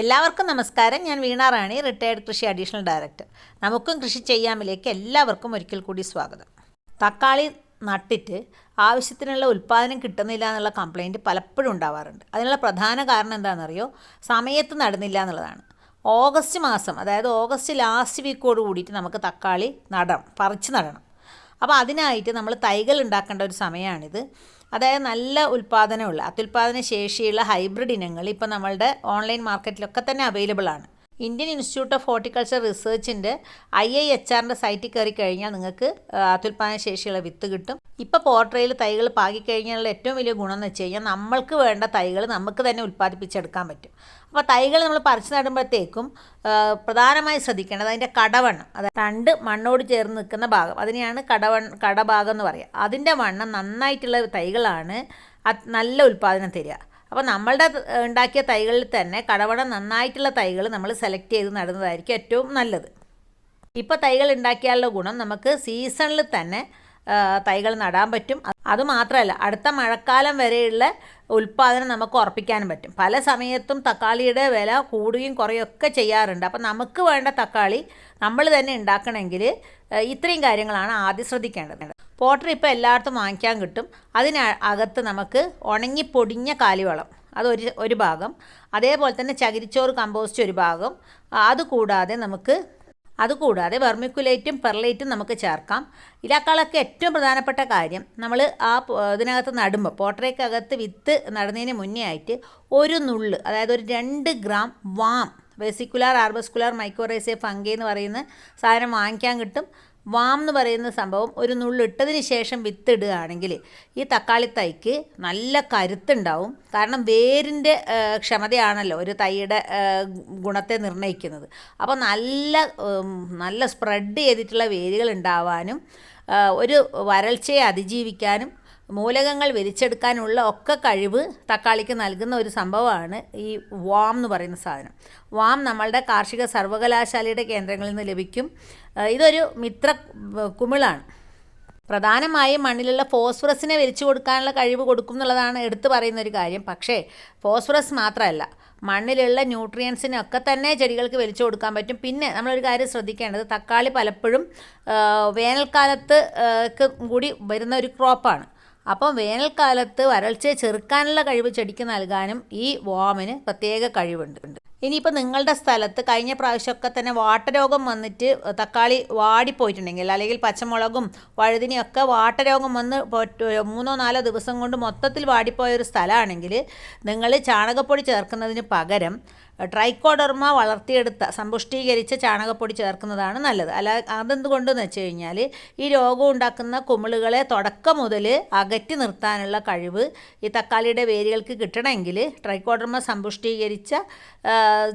എല്ലാവർക്കും നമസ്കാരം. ഞാൻ വീണ റാണി റിട്ടയർഡ് കൃഷി അഡീഷണൽ ഡയറക്ടർ നമുക്കും കൃഷി ചെയ്യാമിലേക്ക് എല്ലാവർക്കും ഒരിക്കൽ കൂടി സ്വാഗതം. തക്കാളി നട്ടിട്ട് ആവശ്യത്തിനുള്ള ഉൽപ്പാദനം കിട്ടുന്നില്ല എന്നുള്ള കംപ്ലൈന്റ് പലപ്പോഴും ഉണ്ടാവാറുണ്ട്. അതിനുള്ള പ്രധാന കാരണം എന്താണെന്നറിയോ? സമയത്ത് നടന്നില്ല എന്നുള്ളതാണ്. ഓഗസ്റ്റ് മാസം അതായത് ഓഗസ്റ്റ് ലാസ്റ്റ് വീക്കോട് കൂടിയിട്ട് നമുക്ക് തക്കാളി നടണം പറിച്ച് നടണം. അപ്പോൾ അതിനായിട്ട് നമ്മൾ തൈകൾ ഉണ്ടാക്കേണ്ട ഒരു സമയമാണിത്. അതായത് നല്ല ഉൽപ്പാദനമുള്ള അത്യുൽപാദന ശേഷിയുള്ള ഹൈബ്രിഡ് ഇനങ്ങൾ ഇപ്പോൾ നമ്മളുടെ ഓൺലൈൻ മാർക്കറ്റിലൊക്കെ തന്നെ അവൈലബിൾ ആണ്. ഇന്ത്യൻ ഇൻസ്റ്റിറ്റ്യൂട്ട് ഓഫ് ഹോർട്ടിക്കൾച്ചർ റിസർച്ചിന്റെ ഐ ഐ എച്ച് ആറിന്റെ സൈറ്റിൽ കയറി കഴിഞ്ഞാൽ നിങ്ങൾക്ക് അത്യുൽപാദന ശേഷിയുള്ള വിത്ത് കിട്ടും. ഇപ്പോൾ പോർട്ടറയിൽ തൈകൾ പാകിക്കഴിഞ്ഞാലുള്ള ഏറ്റവും വലിയ ഗുണം എന്ന് വെച്ച് കഴിഞ്ഞാൽ നമ്മൾക്ക് വേണ്ട തൈകൾ നമുക്ക് തന്നെ ഉൽപ്പാദിപ്പിച്ചെടുക്കാൻ പറ്റും. അപ്പോൾ തൈകൾ നമ്മൾ പറിച്ചു നടുമ്പോഴത്തേക്കും പ്രധാനമായി ശ്രദ്ധിക്കേണ്ടത് അതിന്റെ കടവണ്ണം അതായത് തണ്ട് മണ്ണോട് ചേർന്ന് നിൽക്കുന്ന ഭാഗം അതിനെയാണ് കടവൺ കടഭാഗം എന്ന് പറയുക. അതിന്റെ വണ്ണം നന്നായിട്ടുള്ള തൈകളാണ് നല്ല ഉൽപ്പാദനം തരിക. അപ്പോൾ നമ്മളുടെ ഉണ്ടാക്കിയ തൈകളിൽ തന്നെ കടവട നന്നായിട്ടുള്ള തൈകൾ നമ്മൾ സെലക്ട് ചെയ്ത് നടുന്നതായിരിക്കും ഏറ്റവും നല്ലത്. ഇപ്പോൾ തൈകൾ ഉണ്ടാക്കിയാലുള്ള ഗുണം നമുക്ക് സീസണിൽ തന്നെ തൈകൾ നടാൻ പറ്റും. അതുമാത്രമല്ല അടുത്ത മഴക്കാലം വരെയുള്ള ഉൽപ്പാദനം നമുക്ക് ഉറപ്പിക്കാനും പറ്റും. പല സമയത്തും തക്കാളിയുടെ വില കൂടുകയും കുറയൊക്കെ ചെയ്യാറുണ്ട്. അപ്പോൾ നമുക്ക് വേണ്ട തക്കാളി നമ്മൾ തന്നെ ഉണ്ടാക്കണമെങ്കിൽ ഇത്രയും കാര്യങ്ങളാണ് ആദ്യം ശ്രദ്ധിക്കേണ്ടത്. പോട്ടർ ഇപ്പോൾ എല്ലായിടത്തും വാങ്ങിക്കാൻ കിട്ടും. അതിന് അകത്ത് നമുക്ക് ഉണങ്ങി പൊടിഞ്ഞ കാലിവളം. അതൊരു ഒരു ഭാഗം. അതേപോലെ തന്നെ ചകിരിച്ചോറ് കമ്പോസ്റ്റ് ഒരു ഭാഗം. അതുകൂടാതെ നമുക്ക് അതുകൂടാതെ വെർമിക്കുലേറ്റും പെർലൈറ്റും നമുക്ക് ചേർക്കാം. ഇലാക്കളൊക്കെ ഏറ്റവും പ്രധാനപ്പെട്ട കാര്യം നമ്മൾ ആ ഇതിനകത്ത് നടുമ്പോൾ പോട്ടറയ്ക്കകത്ത് വിത്ത് നടുന്നതിന് മുന്നേ ആയിട്ട് ഒരു നുള്ള് അതായത് ഒരു രണ്ട് gram VAM vesicular arbuscular mycorrhizae fungi എന്ന് പറയുന്ന സാധനം വാങ്ങിക്കാൻ കിട്ടും. വാം എന്ന് പറയുന്ന സംഭവം ഒരു നുള്ളിട്ടതിന് ശേഷം വിത്തിടുകയാണെങ്കിൽ ഈ തക്കാളി തൈക്ക് നല്ല കരുത്തുണ്ടാവും. കാരണം വേരിന്റെ ക്ഷമതയാണല്ലോ ഒരു തൈയുടെ ഗുണത്തെ നിർണയിക്കുന്നത്. അപ്പോൾ നല്ല നല്ല സ്പ്രെഡ് ചെയ്തിട്ടുള്ള വേരുകൾ ഉണ്ടാവാനും ഒരു വരൾച്ചയെ അതിജീവിക്കാനും മൂലകങ്ങൾ വലിച്ചെടുക്കാനുള്ള ഒക്കെ കഴിവ് തക്കാളിക്ക് നൽകുന്ന ഒരു സംഭവമാണ് ഈ വാം എന്ന് പറയുന്ന സാധനം. വാം നമ്മളുടെ കാർഷിക സർവകലാശാലയുടെ കേന്ദ്രങ്ങളിൽ നിന്ന് ലഭിക്കും. ഇതൊരു മിത്ര കുമിളാണ്. പ്രധാനമായും മണ്ണിലുള്ള ഫോസ്ഫറസിനെ വലിച്ചു കൊടുക്കാനുള്ള കഴിവ് കൊടുക്കും എന്നുള്ളതാണ് എടുത്തു പറയുന്ന ഒരു കാര്യം. പക്ഷേ ഫോസ്ഫറസ് മാത്രമല്ല മണ്ണിലുള്ള ന്യൂട്രിയൻസിനൊക്കെ തന്നെ ചെടികൾക്ക് വലിച്ചു കൊടുക്കാൻ പറ്റും. പിന്നെ നമ്മളൊരു കാര്യം ശ്രദ്ധിക്കേണ്ടത് തക്കാളി പലപ്പോഴും വേനൽക്കാലത്ത് കൂടി വരുന്ന ഒരു ക്രോപ്പാണ്. അപ്പം വേനൽക്കാലത്ത് വരൾച്ചയെ ചെറുക്കാനുള്ള കഴിവ് ചെടിക്ക് നൽകാനും ഈ വാമിന് പ്രത്യേക കഴിവുണ്ട്. ഇനിയിപ്പോൾ നിങ്ങളുടെ സ്ഥലത്ത് കഴിഞ്ഞ പ്രാവശ്യമൊക്കെ തന്നെ വാട്ടരോഗം വന്നിട്ട് തക്കാളി വാടിപ്പോയിട്ടുണ്ടെങ്കിൽ അല്ലെങ്കിൽ പച്ചമുളകും വഴുതിനെയൊക്കെ വാട്ടരോഗം വന്ന് മൂന്നോ നാലോ ദിവസം കൊണ്ട് മൊത്തത്തിൽ വാടിപ്പോയ ഒരു സ്ഥലമാണെങ്കിൽ നിങ്ങൾ ചാണകപ്പൊടി ചേർക്കുന്നതിന് പകരം ട്രൈക്കോഡർമ വളർത്തിയെടുത്ത സമ്പുഷ്ടീകരിച്ച ചാണകപ്പൊടി ചേർക്കുന്നതാണ് നല്ലത്. അല്ല അതെന്തുകൊണ്ടെന്ന് വെച്ച് കഴിഞ്ഞാൽ ഈ രോഗം ഉണ്ടാക്കുന്ന കുമിളുകളെ തുടക്കം മുതൽ അകറ്റി നിർത്താനുള്ള കഴിവ് ഈ തക്കാളിയുടെ വേരുകൾക്ക് കിട്ടണമെങ്കിൽ ട്രൈക്കോഡർമ സമ്പുഷ്ടീകരിച്ച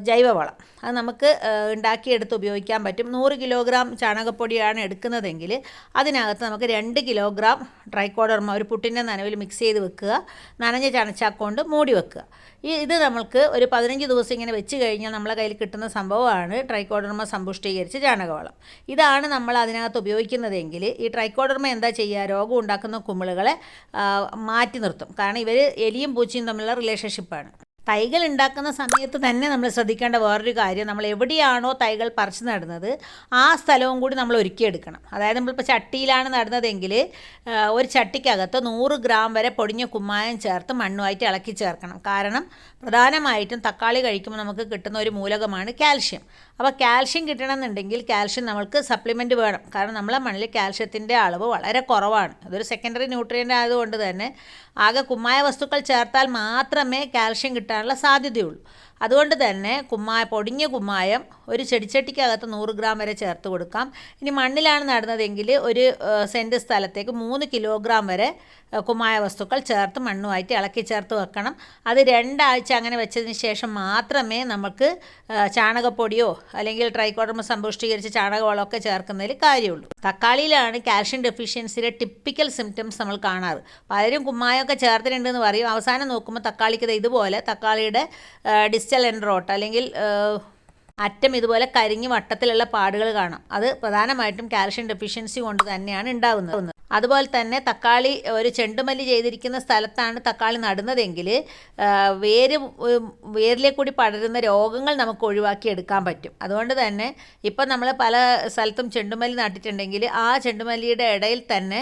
ജൈവവളം. അത് നമുക്ക് ഉണ്ടാക്കിയെടുത്ത് ഉപയോഗിക്കാൻ പറ്റും. നൂറ് കിലോഗ്രാം ചാണകപ്പൊടിയാണ് എടുക്കുന്നതെങ്കിൽ അതിനകത്ത് നമുക്ക് രണ്ട് കിലോഗ്രാം ട്രൈക്കോഡർമ ഒരു പുട്ടിന്റെ നനവിൽ മിക്സ് ചെയ്ത് വെക്കുക. നനഞ്ഞ ചണച്ചാക്കൊണ്ട് മൂടി വെക്കുക. ഈ ഇത് നമുക്ക് ഒരു പതിനഞ്ച് ദിവസം ഇങ്ങനെ വെച്ച് കഴിഞ്ഞാൽ നമ്മളെ കയ്യിൽ കിട്ടുന്ന സംഭവമാണ് ട്രൈക്കോഡർമ സമ്പുഷ്ടീകരിച്ച ചാണകവളം. ഇതാണ് നമ്മൾ അതിനകത്ത് ഉപയോഗിക്കുന്നതെങ്കിൽ ഈ ട്രൈക്കോഡർമ എന്താ ചെയ്യുക? രോഗം ഉണ്ടാക്കുന്ന കുമിളുകളെ മാറ്റി നിർത്തും. കാരണം ഇവർ എലിയും പൂച്ചയും തമ്മിലുള്ള റിലേഷൻഷിപ്പാണ് തൈകൾ ഉണ്ടാക്കുന്ന സമയത്ത് തന്നെ നമ്മൾ ശ്രദ്ധിക്കേണ്ട വേറൊരു കാര്യം നമ്മൾ എവിടെയാണോ തൈകൾ പറിച്ചു നടുന്നത് ആ സ്ഥലവും കൂടി നമ്മൾ ഒരുക്കിയെടുക്കണം. അതായത് നമ്മളിപ്പോൾ ചട്ടിയിലാണ് നടുന്നതെങ്കിൽ ഒരു ചട്ടിക്കകത്ത് നൂറ് ഗ്രാം വരെ പൊടിഞ്ഞ കുമ്മായം ചേർത്ത് മണ്ണുമായിട്ട് ഇളക്കി ചേർക്കണം. കാരണം പ്രധാനമായിട്ടും തക്കാളി കഴിക്കുമ്പോൾ നമുക്ക് കിട്ടുന്ന ഒരു മൂലകമാണ് കാൽഷ്യം. അപ്പോൾ കാൽഷ്യം കിട്ടണമെന്നുണ്ടെങ്കിൽ കാൽഷ്യം നമുക്ക് സപ്ലിമെന്റ് വേണം. കാരണം നമ്മളെ മണ്ണിൽ കാൽഷ്യത്തിന്റെ അളവ് വളരെ കുറവാണ്. അതൊരു സെക്കൻഡറി ന്യൂട്രിയന്റ് ആയതുകൊണ്ട് തന്നെ ആകെ കുമ്മായ വസ്തുക്കൾ ചേർത്താൽ മാത്രമേ കാൽഷ്യം കിട്ടാനുള്ള സാധ്യതയുള്ളൂ. അതുകൊണ്ട് തന്നെ കുമ്മായ പൊടിഞ്ഞ കുമ്മായം ഒരു ചെടിച്ചട്ടിക്കകത്ത് നൂറ് ഗ്രാം വരെ ചേർത്ത് കൊടുക്കാം. ഇനി മണ്ണിലാണ് നടുന്നതെങ്കിൽ ഒരു സെന്റ് സ്ഥലത്തേക്ക് മൂന്ന് കിലോഗ്രാം വരെ കുമ്മായ വസ്തുക്കൾ ചേർത്ത് മണ്ണുമായിട്ട് ഇളക്കി ചേർത്ത് വെക്കണം. അത് രണ്ടാഴ്ച അങ്ങനെ വെച്ചതിന് ശേഷം മാത്രമേ നമുക്ക് ചാണകപ്പൊടിയോ അല്ലെങ്കിൽ ട്രൈക്കോഡർമ സമ്പുഷ്ടീകരിച്ച ചാണകവളമൊക്കെ ചേർക്കുന്നതിൽ കാര്യമുള്ളൂ. തക്കാളിയിലാണ് കാൽഷ്യം ഡെഫിഷ്യൻസിയുടെ ടിപ്പിക്കൽ സിംറ്റംസ് നമ്മൾ കാണാറ്. പലരും കുമ്മായമൊക്കെ ചേർത്തിട്ടുണ്ടെന്ന് പറയും. അവസാനം നോക്കുമ്പോൾ തക്കാളിക്ക് ഇതുപോലെ തക്കാളിയുടെ ഡിസ്റ്റൽ എൻഡ്രോട്ട് അല്ലെങ്കിൽ അറ്റം ഇതുപോലെ കരിഞ്ഞ് വട്ടത്തിലുള്ള പാടുകൾ കാണാം. അത് പ്രധാനമായിട്ടും കാൽഷ്യം ഡെഫിഷ്യൻസി കൊണ്ട് തന്നെയാണ് ഉണ്ടാകുന്നത് അതുപോലെ തന്നെ തക്കാളി ഒരു ചെണ്ടുമല്ലി ചെയ്തിരിക്കുന്ന സ്ഥലത്താണ് തക്കാളി നടുന്നതെങ്കിൽ വേര് വേരിലെ കൂടി പടരുന്ന രോഗങ്ങൾ നമുക്ക് ഒഴിവാക്കി എടുക്കാൻ പറ്റും. അതുകൊണ്ട് തന്നെ ഇപ്പം നമ്മൾ പല സ്ഥലത്തും ചെണ്ടുമല്ലി നട്ടിട്ടുണ്ടെങ്കിൽ ആ ചെണ്ടുമല്ലിയുടെ ഇടയിൽ തന്നെ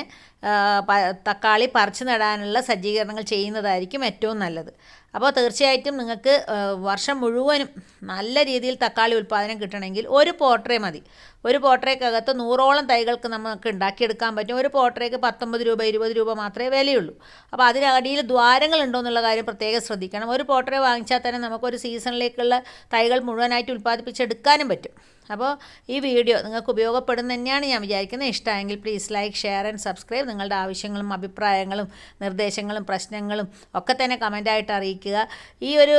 തക്കാളി പറിച്ചു നടാനുള്ള സജ്ജീകരണങ്ങൾ ചെയ്യുന്നതായിരിക്കും ഏറ്റവും നല്ലത്. അപ്പോൾ തീർച്ചയായിട്ടും നിങ്ങൾക്ക് വർഷം മുഴുവനും നല്ല രീതിയിൽ തക്കാളി ഉൽപ്പാദനം കിട്ടണമെങ്കിൽ ഒരു പോട്രേ മതി. ഒരു പോട്രേക്കകത്ത് നൂറോളം തൈകൾക്ക് നമുക്ക് ഉണ്ടാക്കിയെടുക്കാൻ പറ്റും. ഒരു പോട്രേക്ക് പത്തൊമ്പത് രൂപ ഇരുപത് രൂപ മാത്രമേ വിലയുള്ളൂ. അപ്പോൾ അതിനടിയിൽ ദ്വാരങ്ങൾ ഉണ്ടോ എന്നുള്ള കാര്യം പ്രത്യേകം ശ്രദ്ധിക്കണം. ഒരു പോട്രേ വാങ്ങിച്ചാൽ തന്നെ നമുക്കൊരു സീസണിലേക്കുള്ള തൈകൾ മുഴുവനായിട്ട് ഉൽപ്പാദിപ്പിച്ചെടുക്കാനും പറ്റും. അപ്പോൾ ഈ വീഡിയോ നിങ്ങൾക്ക് ഉപയോഗപ്പെടുന്ന തന്നെയാണ് ഞാൻ വിചാരിക്കുന്നത്. ഇഷ്ടമായെങ്കിൽ please like share and subscribe നിങ്ങളുടെ ആവശ്യങ്ങളും അഭിപ്രായങ്ങളും നിർദ്ദേശങ്ങളും പ്രശ്നങ്ങളും ഒക്കെ തന്നെ കമന്റായിട്ട് അറിയിക്കുക. ഈ ഒരു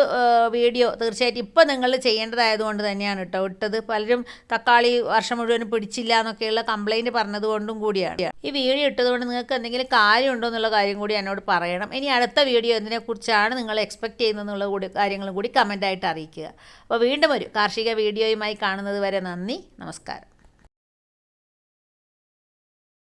വീഡിയോ തീർച്ചയായിട്ടും ഇപ്പോൾ നിങ്ങൾ ചെയ്യേണ്ടതായതുകൊണ്ട് തന്നെയാണ് കേട്ടോ ഇട്ടത്. പലരും തക്കാളി വർഷം മുഴുവനും പിടിച്ചില്ല എന്നൊക്കെയുള്ള കംപ്ലൈന്റ് പറഞ്ഞതുകൊണ്ടും കൂടിയാണ്. ഈ വീഡിയോ ഇട്ടതുകൊണ്ട് നിങ്ങൾക്ക് എന്തെങ്കിലും കാര്യമുണ്ടോ എന്നുള്ള കാര്യം കൂടി എന്നോട് പറയണം. ഇനി അടുത്ത വീഡിയോ എന്തിനെക്കുറിച്ചാണ് നിങ്ങൾ എക്സ്പെക്റ്റ് ചെയ്യുന്നതെന്നുള്ള കൂടി കാര്യങ്ങളും കൂടി കമന്റായിട്ട് അറിയിക്കുക. അപ്പോൾ വീണ്ടും ഒരു കാർഷിക വീഡിയോയുമായി കാണുന്നത് വരെ നന്ദി നമസ്കാരം.